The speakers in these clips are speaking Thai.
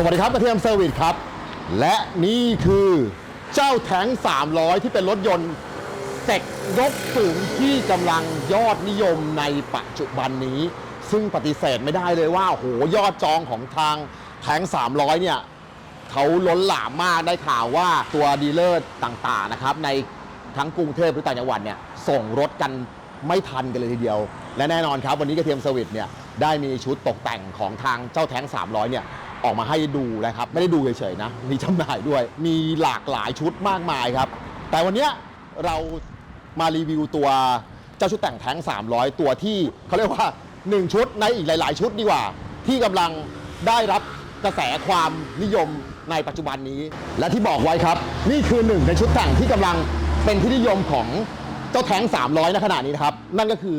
สวัสดีครับกระเทียมเซอร์วิสครับ และนี่คือเจ้าแท้ง 300 ที่เป็นรถยนต์เสกยกสูงที่กำลังยอดนิยมในปัจจุบันนี้ ซึ่งปฏิเสธไม่ได้เลยว่าโหยอดจองของทางแท้ง 300 เนี่ยเขาล้นหลามมากได้ข่าวว่าตัวดีลเลอร์ต่างๆนะครับ ในทั้งกรุงเทพหรือต่างจังหวัดเนี่ยส่งรถกันไม่ทันกันเลยทีเดียว และแน่นอนครับ วันนี้กระเทียมเซอร์วิสเนี่ยได้มีชุดตกแต่งของทางเจ้าแท้ง 300 เนี่ย ออกมาให้ดูนะครับ ไม่ได้ดูเฉยๆนะมีจำหน่ายด้วย มีหลากหลายชุดมากมายครับ แต่วันนี้เรามารีวิวตัวเจ้าชุดแต่งแท้ง 300 ตัวที่เขาเรียกว่า 1 ชุดในอีกหลาย ๆ ชุดดีกว่า ที่กำลังได้รับกระแสความนิยมในปัจจุบันนี้ และที่บอกไว้ครับ นี่คือหนึ่งในชุดแต่งที่กำลังเป็นที่นิยมของเจ้าแท้ง 300 ในขณะนี้นะครับ นั่นก็คือ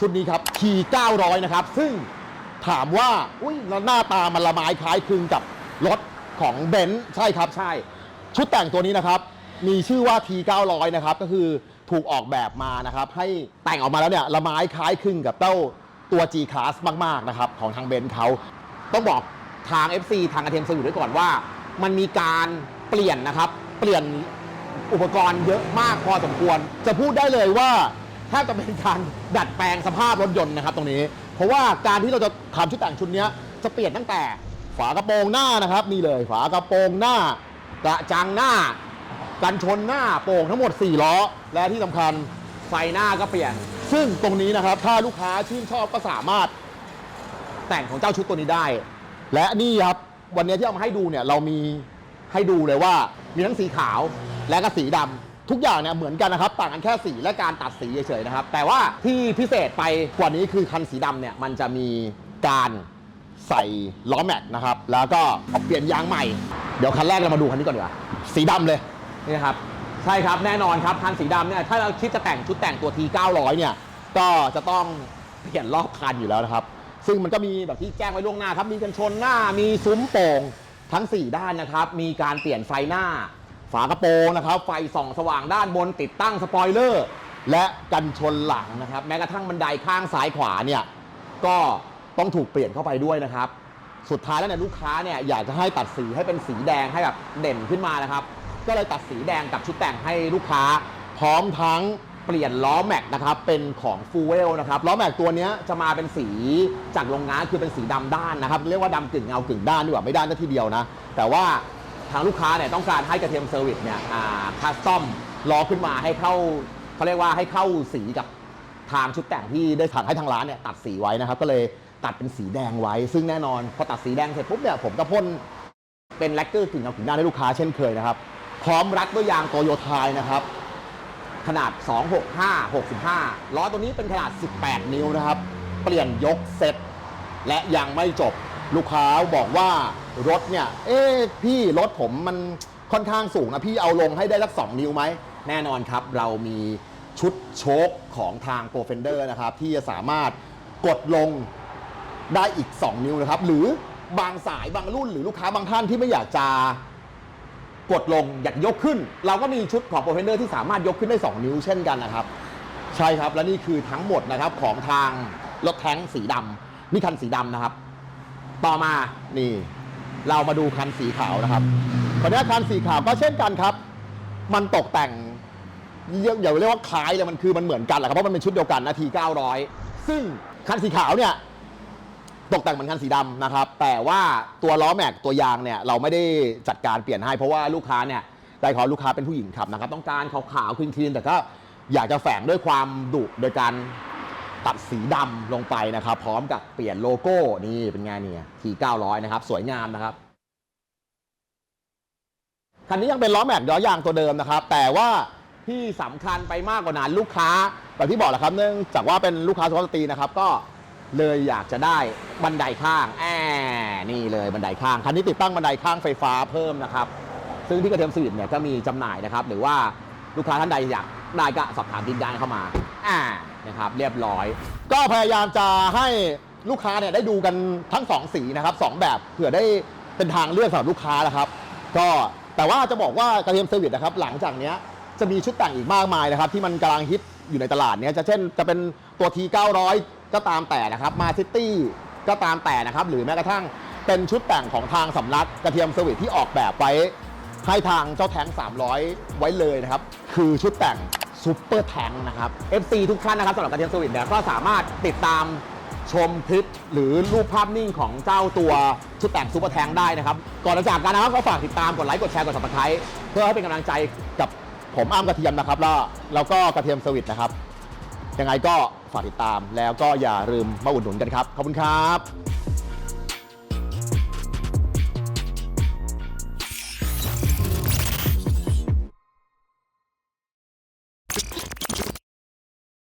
ชุดนี้ครับคี900 นะครับ ซึ่ง ถามว่าอุ้ยแล้วหน้าตามันละไม้คล้ายคลึงกับรถของเบนซ์ใช่ครับใช่ ชุดแต่งตัวนี้นะครับ มีชื่อว่า T900 นะครับ ก็คือถูกออกแบบมานะครับ ให้แต่งออกมาแล้วเนี่ยละไม้คล้ายคลึงกับเต้าตัว G Class มากๆนะครับ ของทางเบนซ์เขาต้องบอกทาง FC ทางอาเทมสวิตด้วยก่อนว่า มันมีการเปลี่ยนนะครับ เปลี่ยนอุปกรณ์เยอะมากพอสมควร จะพูดได้เลยว่าแทบจะเป็นการดัดแปลงสภาพรถยนต์นะครับ ตรงนี้ เพราะว่าการที่เราจะทำชุดแต่งชุดนี้จะเปลี่ยนตั้งแต่ฝากระโปรงหน้านะครับนี่เลยฝากระโปรงหน้ากระจังหน้า กันชนหน้าโป่งทั้งหมด 4 ล้อ และที่สำคัญไฟหน้าก็เปลี่ยน ซึ่งตรงนี้นะครับถ้าลูกค้าชื่นชอบก็สามารถแต่งของเจ้าชุดตัวนี้ได้ และนี่ครับวันนี้ที่เอามาให้ดูเนี่ยเรามีให้ดูเลยว่ามีทั้งสีขาวและก็สีดำ ทุกอย่างเนี่ยเหมือนกันนะครับต่างกันแค่สีและการตัดสีเฉยๆนะครับ แต่ว่าที่พิเศษไปกว่านี้คือคันสีดำเนี่ยมันจะมีการใส่ล้อแม็กนะครับ แล้วก็เปลี่ยนยางใหม่ เดี๋ยวคันแรกเรามาดูคันนี้ก่อนดีกว่า สีดำเลยนี่ครับ ใช่ครับแน่นอนครับคันสีดำเนี่ยถ้าเราคิดจะแต่งชุดแต่งตัว T 900 เนี่ย ก็จะต้องเปลี่ยนรอบคันอยู่แล้วนะครับ ซึ่งมันก็มีแบบที่แจ้งไว้ล่วงหน้าครับ มีกันชนหน้า มีซุ้มโป่งทั้ง 4 ด้านนะครับ มีการเปลี่ยนไฟหน้า ฝากระโปรงนะครับ ไฟส่องสว่างด้านบนติดตั้งสปอยเลอร์ และกันชนหลังนะครับ แม้กระทั่งบันไดข้างซ้ายขวาเนี่ย ก็ต้องถูกเปลี่ยนเข้าไปด้วยนะครับ สุดท้ายแล้วเนี่ยลูกค้าเนี่ยอยากจะให้ตัดสีให้เป็นสีแดงให้แบบเด่นขึ้นมานะครับ ก็เลยตัดสีแดงกับชุดแต่งให้ลูกค้า พร้อมทั้งเปลี่ยนล้อแม็กนะครับเป็นของฟูเวลนะครับล้อแม็กตัวนี้จะมาเป็นสีจากโรงงานคือเป็นสีดำด้านนะครับ เรียกว่าดำกึ่งเงากึ่งด้านดีกว่าไม่ด้านทีเดียวนะ แต่ว่า ทางลูกค้าเนี่ยต้องการให้กระเทียมเซอร์วิสเนี่ยคัสตอมล้อขึ้นมาให้เข้าเขาเรียกว่าให้เข้าสีกับทางชุดแต่งที่ได้สั่งให้ทางร้านเนี่ยตัดสีไว้นะครับ ก็เลยตัดเป็นสีแดงไว้ ซึ่งแน่นอนพอตัดสีแดงเสร็จปุ๊บเนี่ยผมก็พ่นเป็นแลกเกอร์กึ่งเงากึ่งด้าให้ลูกค้าเช่นเคยนะครับ พร้อมรัดด้วยยางโตโยไทยนะครับ ขนาด 265 65 ล้อตัวนี้เป็นขนาด 18 นิ้วนะครับ เปลี่ยนยกเซ็ตและยังไม่จบ ลูกค้าบอกว่ารถเนี่ย เอ๊ะพี่รถผมมันค่อนข้างสูงนะพี่เอาลงให้ได้สัก2นิ้วไหม แน่นอนครับ เรามีชุดโชคของทาง Pro Fender นะครับ ที่จะสามารถกดลงได้อีก 2 นิ้วนะครับ หรือบางสายบางรุ่นหรือลูกค้าบางท่านที่ไม่อยากจะกดลงอยากยกขึ้น เราก็มีชุดของโปรเฟนเดอร์ที่สามารถยกขึ้นได้ 2 นิ้วเช่นกันนะครับ ใช่ครับและนี่คือทั้งหมดนะครับของทางรถแท้งสีดำนี่คันสีดำนะครับ ต่อมานี่ เรามาดูคันสีขาวนะครับคราวนี้คันสีขาวก็เช่นกันครับ มันตกแต่งอย่าอย่าเรียกว่าคล้ายเลยมันคือมันเหมือนกันแหละครับเพราะมันเป็นชุดเดียวกันนาที900 ซึ่งคันสีขาวเนี่ยตกแต่งเหมือนคันสีดำนะครับ แต่ว่าตัวล้อแม็กตัวยางเนี่ยเราไม่ได้จัดการเปลี่ยนให้เพราะว่าลูกค้าเนี่ยได้ขอลูกค้าเป็นผู้หญิงขับนะครับ ต้องการขาวๆคลีนๆแต่ก็อยากจะแฝงด้วยความดุโดยการ ตัดสีดำลงไปนะครับ พร้อมกับเปลี่ยนโลโก้นี่เป็นไงเนี่ยที900 นะครับ สวยงามนะครับคันนี้ยังเป็นล้อแม็กย้อยางตัวเดิมนะครับ แต่ว่าที่สำคัญไปมากกว่านั้นลูกค้าแบบที่บอกแหละครับ เนื่องจากว่าเป็นลูกค้าสุภาพสตรีนะครับ ก็เลยอยากจะได้บันไดข้างแอนี่เลยบันไดข้างคันนี้ติดตั้งบันไดข้างไฟฟ้าเพิ่มนะครับ ซึ่งที่กระเทียมสวิตเนี่ยก็มีจำหน่ายนะครับ หรือว่าลูกค้าท่านใดอยากได้ก็สอบถามดินดานเข้ามา อ่านะครับเรียบร้อย ก็พยายามจะให้ลูกค้าเนี่ยได้ดูกันทั้งสองสีนะครับสองแบบเผื่อได้เป็นทางเลือกสำหรับลูกค้านะครับ ก็แต่ว่าจะบอกว่ากระเทียมเซอร์วิสนะครับ หลังจากเนี้ยจะมีชุดแต่งอีกมากมายนะครับ ที่มันกำลังฮิตอยู่ในตลาดเนี้ยจะเช่นจะเป็นตัว T 900 ก็ตามแต่นะครับมาซิตี้ก็ตามแต่นะครับ หรือแม้กระทั่งเป็นชุดแต่งของทางสำนักกระเทียมสวิตที่ออกแบบไว้ให้ทางเจ้าแทง300 ไว้เลยนะครับ คือชุดแต่ง ซูเปอร์แทงนะครับ FC ทุกท่านนะครับสำหรับกระเทียมสวิตเนี่ยก็สามารถติดตามชมคลิปหรือรูปภาพนิ่งของเจ้าตัวชุดแต่งซูเปอร์แทงได้นะครับ ก่อนจะจากกันนะครับก็ฝากติดตามกดไลค์กดแชร์กด subscribe เพื่อให้เป็นกำลังใจกับผมอ้ามกระเทียมนะครับแล้วแล้วก็กระเทียมสวิตนะครับยังไงก็ฝากติดตามแล้วก็อย่าลืมมาอุดหนุนกันครับขอบคุณครับ